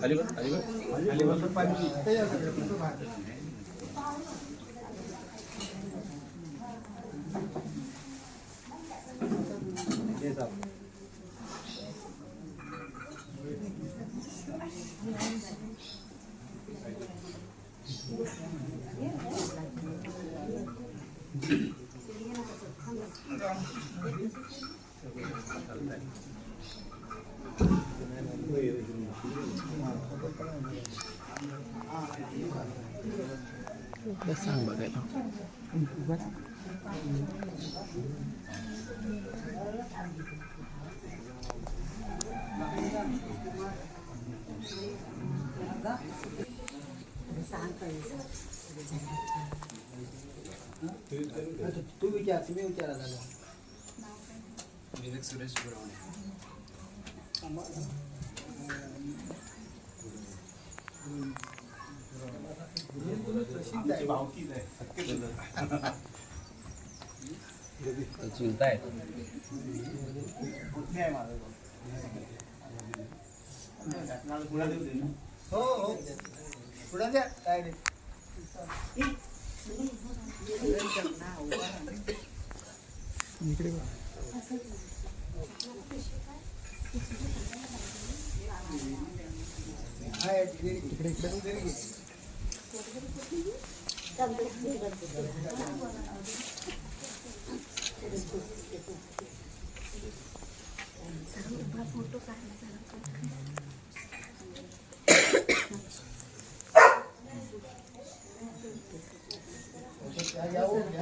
खाली बस खाली बस. खाली बस पाणी Đã sang bởi vậy không? Ừ, sáng tới giờ तू विचार तुम्ही विचारा झाला सुरेश बुरावणे चुलता आहे हो हो पुढे द्या काय नाही इकडे बघ. हाय, इकडे इकडे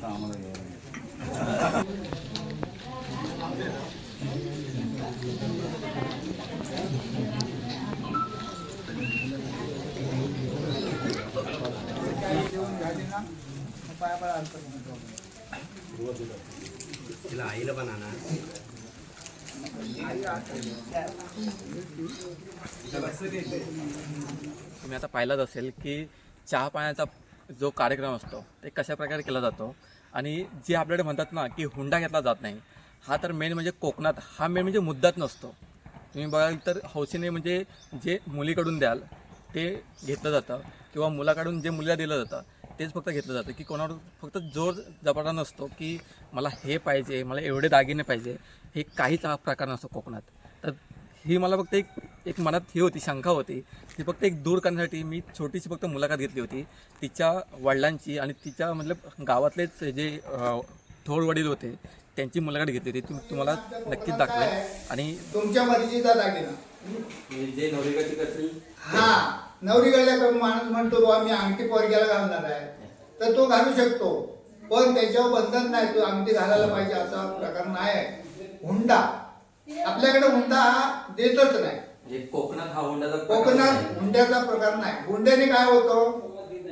Tamam. तिला आईला पण आणा. तुम्ही आता पाहिलाच असेल की चहा पाण्याचा जो कार्यक्रम असतो ते कशा प्रकारे केला जातो? आणि जे आपल्याकडे म्हणतात ना की हुंडा घेतला जात नाही हा तर मेन म्हणजे कोकणात हा मेन म्हणजे मुद्दाच नसतो. तुम्ही बघाल तर हौसेने म्हणजे जे मुलीकडून द्याल ते घेतलं जातं. किंवा मुलाकडून जे मुलीला दिलं जातं तेच फक्त घेतलं जातं की कोणावर फक्त जोर जबरदस्त नसतो की मला हे पाहिजे मला एवढे दागिने पाहिजे हे काहीच हा प्रकार नसतो कोकणात. तर ही मला फक्त एक एक मनात ही होती शंका होती ती फक्त एक दूर करण्यासाठी मी छोटीशी फक्त मुलाखत घेतली होती. तिच्या वडिलांची आणि तिच्या मतलब गावातलेच जे थोर वडील होते त्यांची मुलाखत घेतली होती. तुम तुम्हाला नक्कीच दाखवेल आणि तुमच्या मर्जीचा दागिना. जे करतील. हा. नवरी गेल्या माणूस म्हणतो बाबा मी अंगठी पोरग्याला घालणार आहे. तर तो घालू शकतो. पण त्याच्यावर बंधन नाही तो अंगठी घालायला पाहिजे असा प्रकार नाही आहे. हुंडा. आपल्याकडे हुंडा हा देतच नाही. म्हणजे कोकणात हा हुंडाचा कोकणात हुंड्याचा प्रकार नाही. हुंड्याने काय होतं?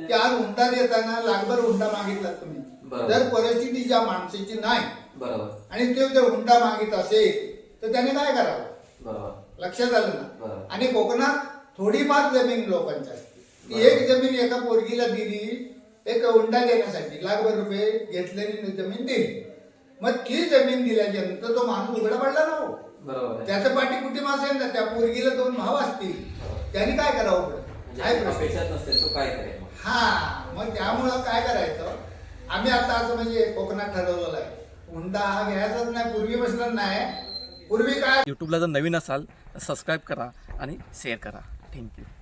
की आज हुंडा देताना लागभर हुंडा मागितला तुम्ही. जर परिस्थिती ज्या माणसाची नाही. बरोबर. आणि ते जर हुंडा मागित असेल तर त्याने काय करावं? बरोबर. लक्षात आलं ना. आणि कोकणात थोडीफार जमीन लोकांची असते. ती एक जमीन एका पोरगीला दिली एक हुंडा घेण्यासाठी लाखभर रुपये घेतलेली जमीन दिली. मग ती जमीन दिल्याच्या नंतर तो माणूस उघडा पडला ना हो. बरोबर आहे. त्याचं पाठी कुठे असेल ना त्या पोरगीला दोन भाव असतील. त्यांनी काय करावं पुढे काय प्रश्न? अपेक्षाच नसेल तो काय करेल हा मग त्यामुळं काय करायचं? आम्ही आता असं म्हणजे कोकणात ठरवलेलं आहे. हुंडा हा घ्यायचाच नाही पूर्वीपासून नाही. पूर्वी काय? यूट्यूबला जर नवीन असाल तर सबस्क्राईब करा आणि शेअर करा. Thank you.